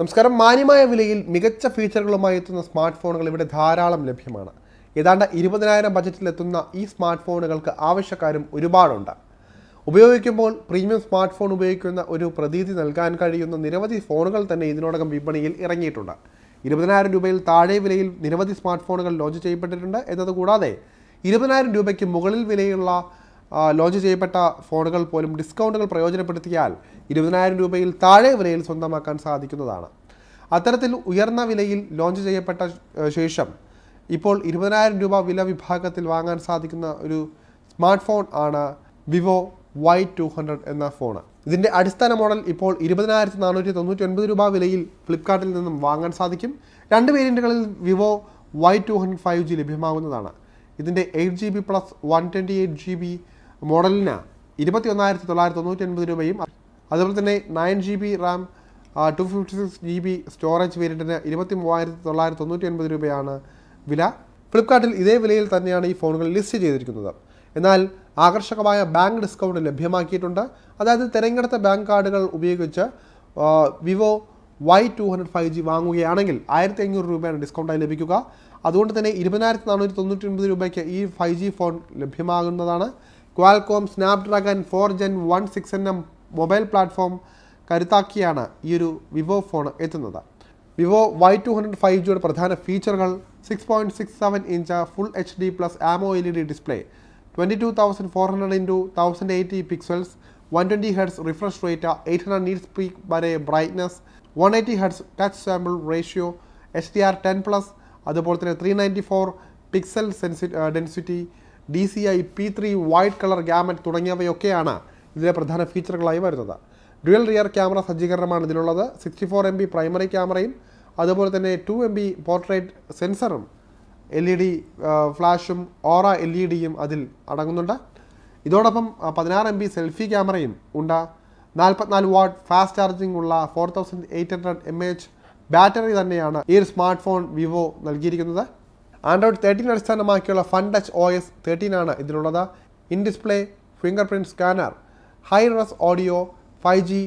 നമസ്കാരം. മാന്യമായ വിലയിൽ മികച്ച ഫീച്ചറുകളുമായി എത്തുന്ന സ്മാർട്ട് ഫോണുകൾ ഇവിടെ ധാരാളം ലഭ്യമാണ്. ഏതാണ്ട് ഇരുപതിനായിരം ബജറ്റിലെത്തുന്ന ഈ സ്മാർട്ട് ഫോണുകൾക്ക് ആവശ്യക്കാരും ഒരുപാടുണ്ട്. ഉപയോഗിക്കുമ്പോൾ പ്രീമിയം സ്മാർട്ട് ഫോൺ ഉപയോഗിക്കുന്ന ഒരു പ്രതീതി നൽകാൻ കഴിയുന്ന നിരവധി ഫോണുകൾ തന്നെ ഇതിനോടകം വിപണിയിൽ ഇറങ്ങിയിട്ടുണ്ട്. ഇരുപതിനായിരം രൂപയിൽ താഴെ വിലയിൽ നിരവധി സ്മാർട്ട് ഫോണുകൾ ലോഞ്ച് ചെയ്യപ്പെട്ടിട്ടുണ്ട്. എന്നതുകൂടാതെ ഇരുപതിനായിരം രൂപയ്ക്ക് മുകളിൽ വിലയുള്ള ലോഞ്ച് ചെയ്യപ്പെട്ട ഫോണുകൾ പോലും ഡിസ്കൗണ്ടുകൾ പ്രയോജനപ്പെടുത്തിയാൽ ഇരുപതിനായിരം രൂപയിൽ താഴെ വിലയിൽ സ്വന്തമാക്കാൻ സാധിക്കുന്നതാണ്. അത്തരത്തിൽ ഉയർന്ന വിലയിൽ ലോഞ്ച് ചെയ്യപ്പെട്ട ശേഷം ഇപ്പോൾ ഇരുപതിനായിരം രൂപ വില വിഭാഗത്തിൽ വാങ്ങാൻ സാധിക്കുന്ന ഒരു സ്മാർട്ട് ഫോൺ ആണ് വിവോ വൈ ടു ഹൺഡ്രഡ് എന്ന ഫോൺ ഇതിന്റെ അടിസ്ഥാന മോഡൽ ഇപ്പോൾ ഇരുപതിനായിരത്തി നാനൂറ്റി തൊണ്ണൂറ്റി ഒൻപത് രൂപ വിലയിൽ ഫ്ലിപ്കാർട്ടിൽ നിന്നും വാങ്ങാൻ സാധിക്കും. രണ്ട് വേരിയന്റുകളിൽ Vivo Y two hundred five G ലഭ്യമാകുന്നതാണ്. ഇതിന്റെ eight G B plus one twenty eight G B മോഡലിന് ഇരുപത്തി ഒന്നായിരത്തി തൊള്ളായിരത്തി തൊണ്ണൂറ്റി ഒൻപത് രൂപയും അതുപോലെ തന്നെ nine G B RAM two fifty six G B storage വേരിയന്റിന് ഇരുപത്തി മൂവായിരത്തി തൊള്ളായിരത്തി തൊണ്ണൂറ്റി ഒൻപത് രൂപയാണ് വില. ഫ്ലിപ്കാർട്ടിൽ ഇതേ വിലയിൽ തന്നെയാണ് ഈ ഫോണുകൾ ലിസ്റ്റ് ചെയ്തിരിക്കുന്നത്. എന്നാൽ ആകർഷകമായ ബാങ്ക് ഡിസ്കൗണ്ട് ലഭ്യമാക്കിയിട്ടുണ്ട്. അതായത് തിരഞ്ഞെടുത്ത ബാങ്ക് കാർഡുകൾ ഉപയോഗിച്ച് Vivo Y two hundred five G വാങ്ങുകയാണെങ്കിൽ ആയിരത്തി അഞ്ഞൂറ് രൂപയാണ് ഡിസ്കൗണ്ടായി ലഭിക്കുക. അതുകൊണ്ട് തന്നെ ഇരുപതിനായിരത്തി നാനൂറ്റി തൊണ്ണൂറ്റി ഒൻപത് രൂപയ്ക്ക് ഈ five G phone ലഭ്യമാകുന്നതാണ്. Qualcomm Snapdragon four gen one six N M mobile platform കരുത്താക്കിയാണ് ഈ ഒരു വിവോ ഫോൺ എത്തുന്നത്. Vivo Y two hundred five ജിയുടെ പ്രധാന ഫീച്ചറുകൾ six point six seven inch full H D plus AMOLED display twenty two thousand four hundred into thousand eighty pixels one twenty hertz refresh rate eight hundred nits peak വരെ brightness one eighty hertz touch sample ratio H D R ten plus അതുപോലെ തന്നെ three ninety four pixel സെൻസി density D C I P three wide colour gamut തുടങ്ങിയവയൊക്കെയാണ് ഇതിലെ പ്രധാന ഫീച്ചറുകളായി വരുന്നത്. Dual rear camera സജ്ജീകരണമാണ് ഇതിലുള്ളത്. Sixty four M B primary ക്യാമറയും അതുപോലെ തന്നെ ടു എം ബി പോർട്രേറ്റ് സെൻസറും എൽ ഇ ഡി ഫ്ലാഷും ഓറ എൽ ഇ ഡിയും അതിൽ അടങ്ങുന്നുണ്ട്. ഇതോടൊപ്പം പതിനാറ് എം ബി സെൽഫി ക്യാമറയും ഉണ്ട്. നാൽപ്പത്തിനാല് വാട്ട് ഫാസ്റ്റ് ചാർജിംഗ് ഉള്ള four thousand eight hundred M H battery തന്നെയാണ് ഈ ഒരു സ്മാർട്ട് ഫോൺ വിവോ നൽകിയിരിക്കുന്നത്. ആൻഡ്രോയിഡ് തേർട്ടീൻ അടിസ്ഥാനമാക്കിയുള്ള fun touch O S thirteen ആണ് ഇതിലുള്ളത്. In display fingerprint scanner hi res audio five G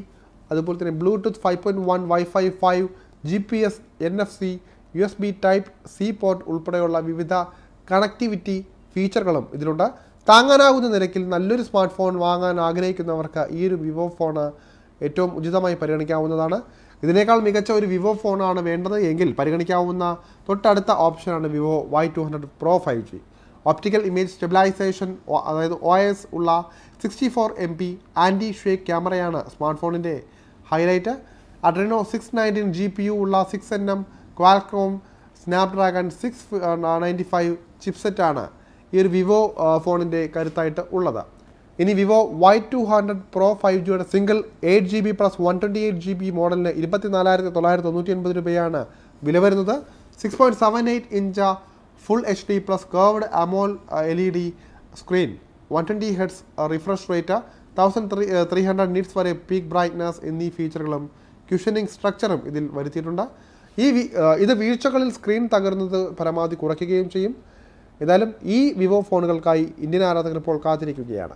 അതുപോലെ തന്നെ Bluetooth five point one wifi five G P S N F C U S B type C port ഉൾപ്പെടെയുള്ള വിവിധ connectivity ഫീച്ചറുകളും ഇതിലുണ്ട്. താങ്ങാനാകുന്ന നിരക്കിൽ നല്ലൊരു smart phone വാങ്ങാൻ ആഗ്രഹിക്കുന്നവർക്ക് ഈ ഒരു വിവോ ഫോൺ ഏറ്റവും ഉചിതമായി പരിഗണിക്കാവുന്നതാണ്. ഇതിനേക്കാൾ മികച്ച ഒരു വിവോ ഫോണാണ് വേണ്ടത് എങ്കിൽ പരിഗണിക്കാവുന്ന തൊട്ടടുത്ത ഓപ്ഷനാണ് Vivo Y two hundred pro five G optical image stabilisation അതായത് ഒ എസ് ഉള്ള sixty four M P anti shake ക്യാമറയാണ് സ്മാർട്ട് ഫോണിന്റെ highlight Adreno six nineteen G P U ഉള്ള six N M Qualcomm Snapdragon six ninety five ചിപ്സെറ്റാണ് ഈ ഒരു Vivo ഫോണിന്റെ കരുത്തായിട്ട് ഉള്ളത്. ഇനി Vivo Y two hundred pro five ജിയുടെ single eight G B plus one twenty eight G B മോഡലിന് ഇരുപത്തി നാലായിരത്തി തൊള്ളായിരത്തി തൊണ്ണൂറ്റി ഒൻപത് രൂപയാണ് വില വരുന്നത്. Six point seven eight inch full H D plus curved AMOLED screen one twenty hertz refresh rate thousand three three hundred nits വരെ പീക്ക് ബ്രൈറ്റ്നസ് എന്നീ ഫീച്ചറുകളും ക്യൂഷനിങ് സ്ട്രക്ചറും ഇതിൽ വരുത്തിയിട്ടുണ്ട്. ഈ ആ, ഇത് വീഴ്ചകളിൽ സ്ക്രീൻ തകർന്നത് പരമാവധി കുറയ്ക്കുകയും ചെയ്യും. ഏതായാലും ഈ വിവോ ഫോണുകൾക്കായി ഇന്ത്യൻ ആരാധകർ ഇപ്പോൾ കാത്തിരിക്കുകയാണ്.